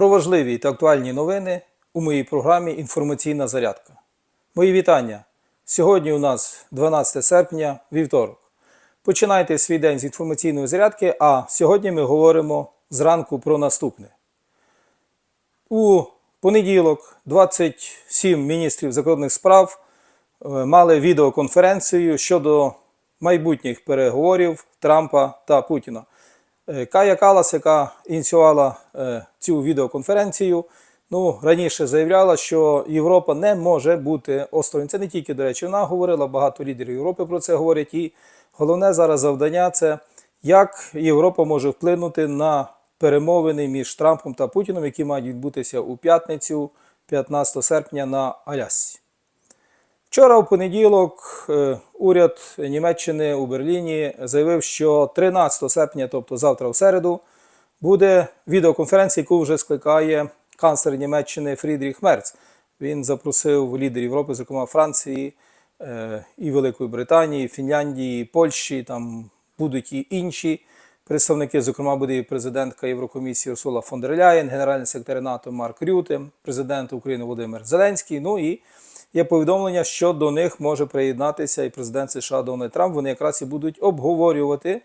про важливі та актуальні новини у моїй програмі Інформаційна зарядка. Мої вітання. Сьогодні у нас 12 серпня, вівторок. Починайте свій день з інформаційної зарядки, а сьогодні ми говоримо зранку про наступне. У понеділок 27 міністрів закордонних справ е, мали відеоконференцію щодо майбутніх переговорів Трампа та Путіна. Кая Калас, яка ініціювала е, цю відеоконференцію, ну, раніше заявляла, що Європа не може бути осторонь. Це не тільки, до речі, вона говорила, багато лідерів Європи про це говорять. І головне зараз завдання це як Європа може вплинути на перемовини між Трампом та Путіном, які мають відбутися у п'ятницю, 15 серпня на Алясці. Вчора у понеділок е, уряд Німеччини у Берліні заявив, що 13 серпня, тобто завтра в середу, буде відеоконференція, яку вже скликає канцлер Німеччини Фрідріх Мерц. Він запросив лідерів Європи, зокрема Франції е, і Великої Британії, Фінляндії, Польщі. Там будуть і інші представники. Зокрема, буде і президентка Єврокомісії Урсула фон дер Ляєн, генеральний секретар НАТО Марк Рюте, президент України Володимир Зеленський. Ну і є повідомлення, що до них може приєднатися і президент США Дональд Трамп. Вони якраз і будуть обговорювати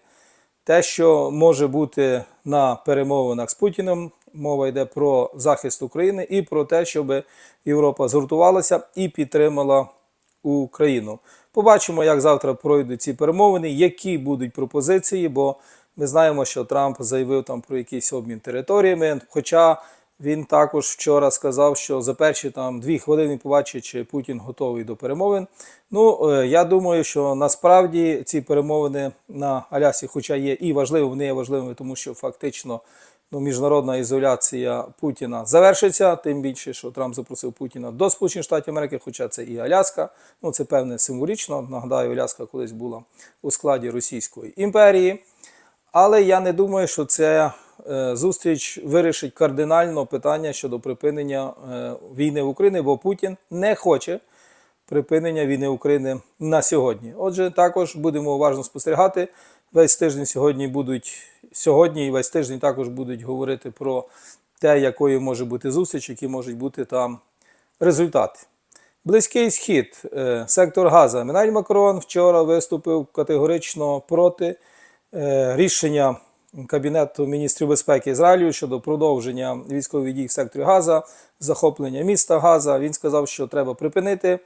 те, що може бути на перемовинах з Путіним. Мова йде про захист України і про те, щоб Європа згуртувалася і підтримала Україну. Побачимо, як завтра пройдуть ці перемовини, які будуть пропозиції, бо ми знаємо, що Трамп заявив там про якийсь обмін територіями. Хоча він також вчора сказав, що за перші там дві хвилини побачить, чи Путін готовий до перемовин. Ну е, я думаю, що насправді ці перемовини на Алясі, хоча є і важливі, вони є важливими, тому що фактично ну, міжнародна ізоляція Путіна завершиться. Тим більше, що Трамп запросив Путіна до Сполучених Штатів Америки, хоча це і Аляска. Ну це певне символічно. Нагадаю, Аляска колись була у складі Російської імперії. Але я не думаю, що ця е, зустріч вирішить кардинально питання щодо припинення е, війни в Україні, бо Путін не хоче припинення війни України на сьогодні. Отже, також будемо уважно спостерігати. Весь тиждень сьогодні будуть сьогодні і весь тиждень також будуть говорити про те, якою може бути зустріч, які можуть бути там результати. Близький схід, е, сектор Газа. Еммануель Макрон вчора виступив категорично проти е, рішення Кабінету міністрів безпеки Ізраїлю щодо продовження військових дій в секторі Газа, захоплення міста Газа. Він сказав, що треба припинити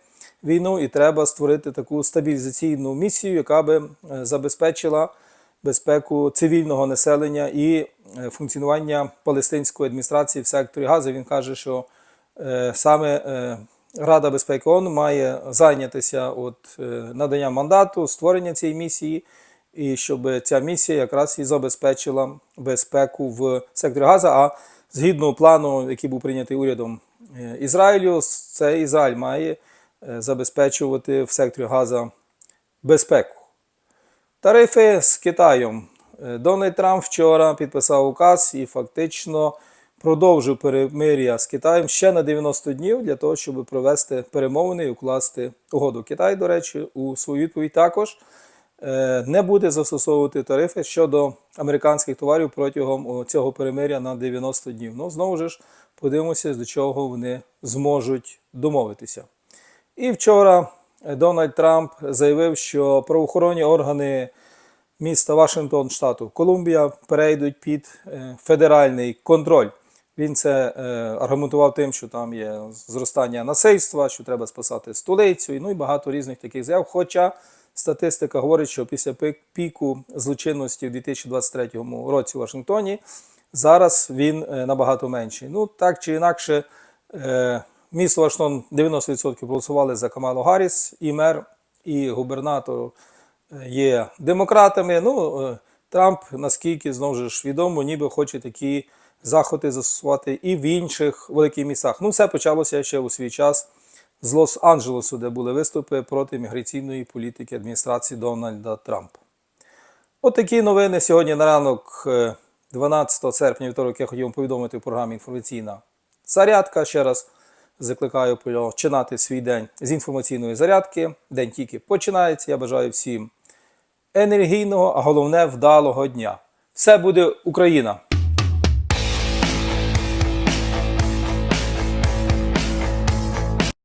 війну і треба створити таку стабілізаційну місію, яка би е, забезпечила безпеку цивільного населення і е, функціонування палестинської адміністрації в секторі Газа. Він каже, що е, саме Рада безпеки ООН має зайнятися от, наданням мандату, створення цієї місії, і щоб ця місія якраз і забезпечила безпеку в секторі Газа. А згідно плану, який був прийнятий урядом е, Ізраїлю, це Ізраїль має е, забезпечувати в секторі Газа безпеку. Тарифи з Китаєм. Е, Дональд Трамп вчора підписав указ і фактично продовжив перемир'я з Китаєм ще на 90 днів для того, щоб провести перемовини і укласти угоду. Китай, до речі, у свою відповідь також не буде застосовувати тарифи щодо американських товарів протягом цього перемир'я на 90 днів. Ну, знову ж подивимося, до чого вони зможуть домовитися. І вчора Дональд Трамп заявив, що правоохоронні органи міста Вашингтон, штату Колумбія, перейдуть під е, федеральний контроль. Він це е, аргументував тим, що там є зростання насильства, що треба спасати столицю, ну і багато різних таких заяв. Хоча статистика говорить, що після піку злочинності в 2023 році в Вашингтоні зараз він е, набагато менший. Ну так чи інакше, е, місто Вашингтон 90% голосували за Камалу Гарріс, і мер, і губернатор е, є демократами. Ну, Трамп, наскільки знову ж відомо, ніби хоче такі заходи застосувати і в інших великих містах. Ну, все почалося ще у свій час з Лос-Анджелесу, де були виступи проти міграційної політики адміністрації Дональда Трампа. От такі новини сьогодні на ранок, е, 12 серпня, вівторок, я хотів вам повідомити в програмі інформаційна зарядка. Ще раз закликаю починати свій день з інформаційної зарядки. День тільки починається. Я бажаю всім енергійного, а головне вдалого дня. Все буде Україна!